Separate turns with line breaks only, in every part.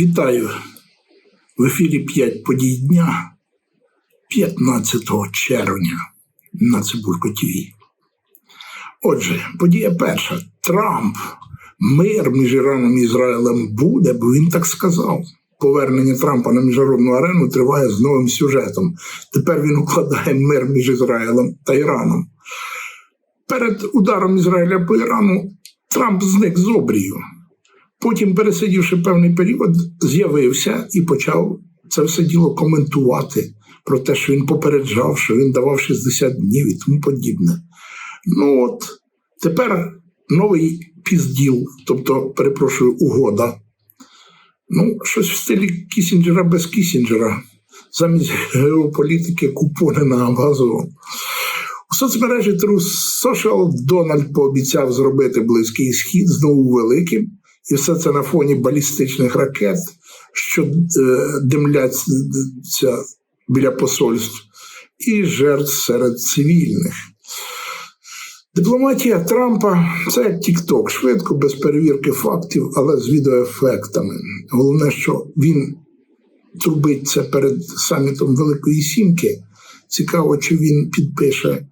Вітаю в ефірі 5 подій дня 15 червня на Цибулько ТВ. Отже, подія перша. Трамп. Мир між Іраном і Ізраїлем буде, бо він так сказав. Повернення Трампа на міжнародну арену триває з новим сюжетом. Тепер він укладає мир між Ізраїлем та Іраном. Перед ударом Ізраїля по Ірану Трамп зник з обрію. Потім, пересидівши певний період, з'явився і почав це все діло коментувати про те, що він попереджав, що він давав 60 днів і тому подібне. Ну от тепер новий пізділ, тобто, перепрошую, угода. Ну, щось в стилі Кісінджера без Кісінджера. Замість геополітики купони на газон. У соцмережі True Social Дональд пообіцяв зробити близький схід знову великим, і все це на фоні балістичних ракет, що е, димляться біля посольств, і жертв серед цивільних. Дипломатія Трампа це як Тік-Ток, швидко, без перевірки фактів, але з відеоефектами. Головне, що він трубить це перед самітом Великої Сімки. Цікаво, чи він підпише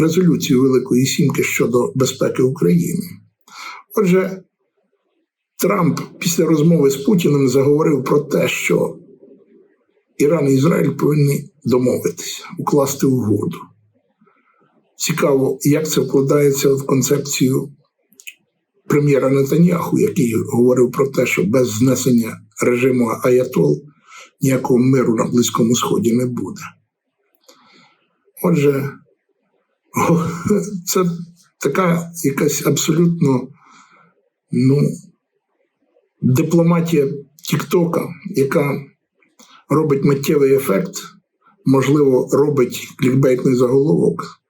резолюцію Великої Сімки щодо безпеки України. Отже, Трамп після розмови з Путіним заговорив про те, що Іран і Ізраїль повинні домовитися, укласти угоду. Цікаво, як це вкладається в концепцію прем'єра Нетаньяху, який говорив про те, що без знесення режиму Аятол ніякого миру на Близькому Сході не буде. Отже, це така якась абсолютно ну, дипломатія Тіктока, яка робить миттєвий ефект, можливо, робить клікбейтний заголовок,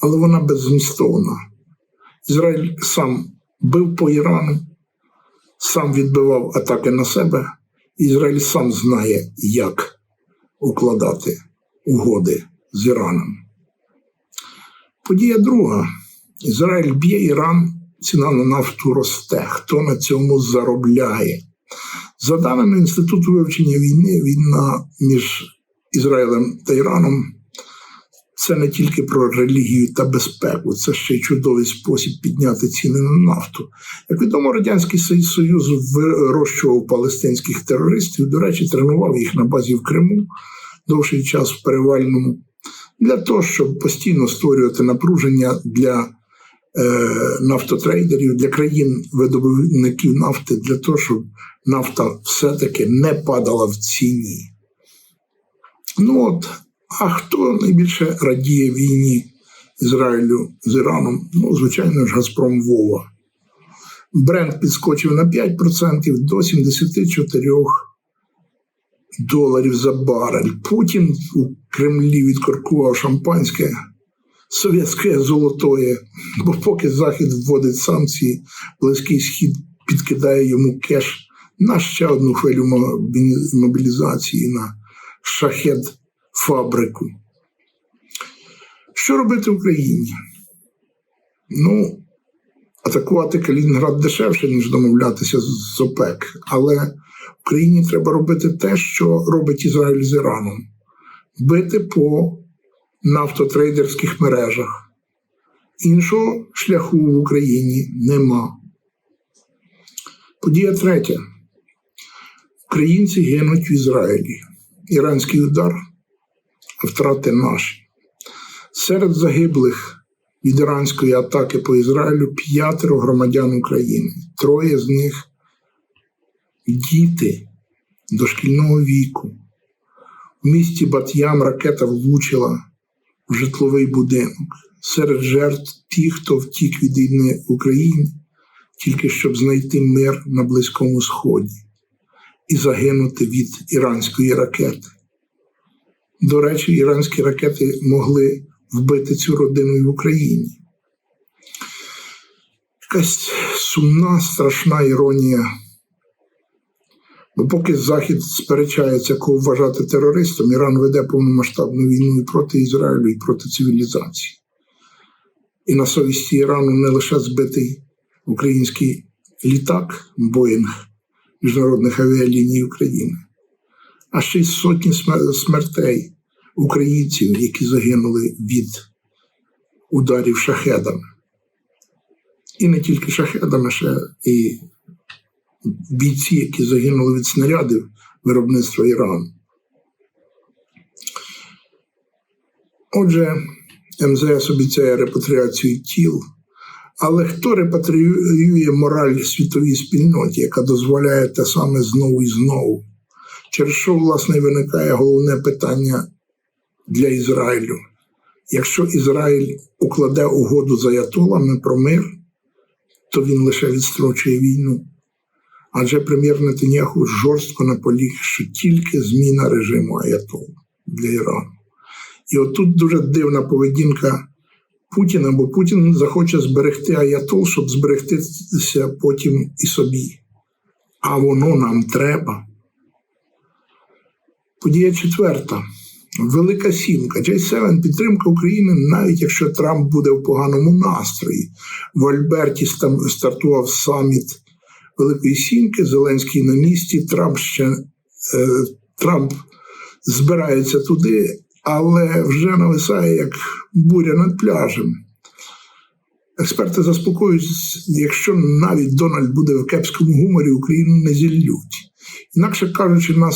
але вона беззмістовна. Ізраїль сам бив по Ірану, сам відбивав атаки на себе. Ізраїль сам знає, як укладати угоди з Іраном. Подія друга. Ізраїль б'є Іран, ціна на нафту росте. Хто на цьому заробляє? За даними Інституту вивчення війни, війна між Ізраїлем та Іраном це не тільки про релігію та безпеку, це ще й чудовий спосіб підняти ціни на нафту. Як відомо, Радянський Союз вирощував палестинських терористів, до речі, тренував їх на базі в Криму довший час в перевальному, для того, щоб постійно створювати напруження для е, нафтотрейдерів, для країн видобувників нафти, для того, щоб нафта все-таки не падала в ціні. Ну от, а хто найбільше радіє війні Ізраїлю з Іраном? Ну, звичайно ж, Газпром Вова. Бренд підскочив на 5% до 74 доларів за барель. Путін у Кремлі відкоркував шампанське совєтське золотое, бо поки Захід вводить санкції, Близький Схід підкидає йому кеш на ще одну хвилю мобілізації на шахет фабрику. Що робити Україні? Ну, атакувати Калінінград дешевше, ніж домовлятися з ОПЕК. Але Україні треба робити те, що робить Ізраїль з Іраном: бити по нафтотрейдерських мережах. Іншого шляху в Україні нема. Подія третя. Українці гинуть в Ізраїлі. Іранський удар, втрати наші. Серед загиблих від іранської атаки по Ізраїлю п'ятеро громадян України. Троє з них діти дошкільного віку. В місті Бат'ям ракета влучила в житловий будинок. Серед жертв ті, хто втік від війни в Україні, тільки щоб знайти мир на Близькому Сході і загинути від іранської ракети. До речі, іранські ракети могли вбити цю родину і в Україні. Якась сумна, страшна іронія Бо поки Захід сперечається, кого вважати терористом, Іран веде повномасштабну війну і проти Ізраїлю, і проти цивілізації. І на совісті Ірану не лише збитий український літак Боїнг міжнародних авіаліній України, а ще й сотні смертей українців, які загинули від ударів шахедами. І не тільки шахедами, ще і бійці, які загинули від снарядів виробництва Ірану. Отже, МЗС обіцяє репатріацію тіл, але хто репатріює мораль світовій спільноті, яка дозволяє те саме знову і знову? Через що, власне, виникає головне питання для Ізраїлю. Якщо Ізраїль укладе угоду з аятолами про мир, то він лише відстрочує війну. Адже прем'єр Нетаньяху жорстко наполіг, що тільки зміна режиму аятол для Ірану. І отут дуже дивна поведінка Путіна, бо Путін захоче зберегти аятол, щоб зберегтися потім і собі. А воно нам треба. Подія четверта. Велика сімка. J7 підтримка України, навіть якщо Трамп буде в поганому настрої. В Альберті стартував саміт Великої Сімки, Зеленський на місці, Трамп ще е, Трамп збирається туди, але вже нависає як буря над пляжем. Експерти заспокоюють, якщо навіть Дональд буде в кепському гуморі, Україну не зіллють. Інакше кажучи, наш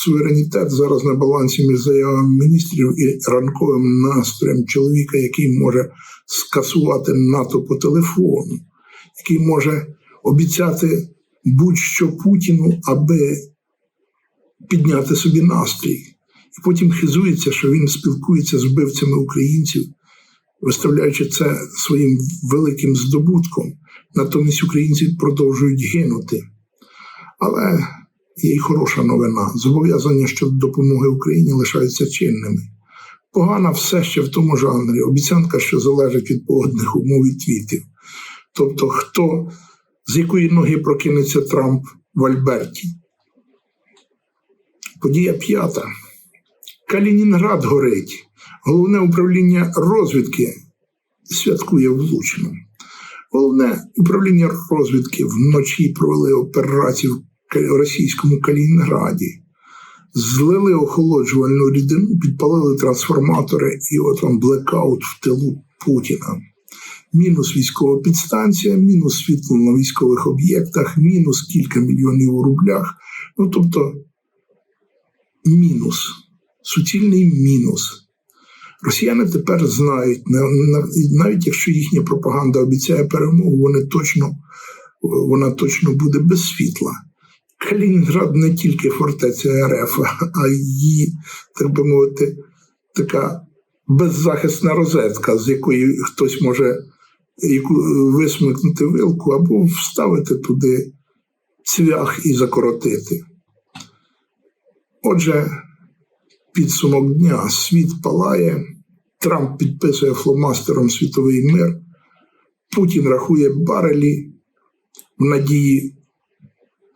суверенітет зараз на балансі між заявами міністрів і ранковим настроєм чоловіка, який може скасувати НАТО по телефону, який може обіцяти будь-що Путіну, аби підняти собі настрій. І потім хизується, що він спілкується з вбивцями українців, виставляючи це своїм великим здобутком. Натомість українці продовжують гинути. Але є й хороша новина. Зобов'язання щодо допомоги Україні лишаються чинними. Погана все ще в тому жанрі. Обіцянка, що залежить від погодних умов і твітів. Тобто, хто з якої ноги прокинеться Трамп в Альберті. Подія п'ята. Калінінград горить. Головне управління розвідки святкує влучно. Головне управління розвідки вночі провели операцію російському Калінінграді. Злили охолоджувальну рідину, підпалили трансформатори, і от вам блекаут в тилу Путіна. Мінус військова підстанція, мінус світло на військових об'єктах, мінус кілька мільйонів у рублях. Ну тобто мінус, суцільний мінус. Росіяни тепер знають, на- на- навіть якщо їхня пропаганда обіцяє перемогу, вони точно, вона точно буде без світла. Калінінград не тільки фортеця РФ, а її, так би мовити, така беззахисна розетка, з якої хтось може висмикнути вилку або вставити туди цвях і закоротити. Отже, підсумок дня. Світ палає, Трамп підписує фломастером світовий мир, Путін рахує барелі в надії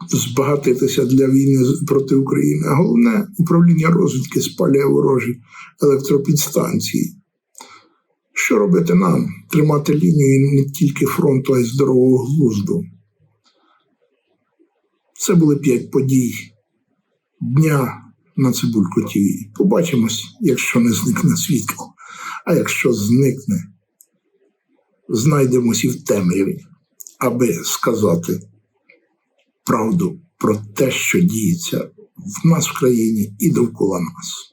збагатитися для війни проти України. А головне, управління розвідки спалює ворожі електропідстанції. Що робити нам? Тримати лінію не тільки фронту, а й здорового глузду. Це були п'ять подій дня на Цибулько ТВ. Побачимось, якщо не зникне світло. А якщо зникне, знайдемось і в темряві, аби сказати правду про те, що діється в нас в країні і довкола нас.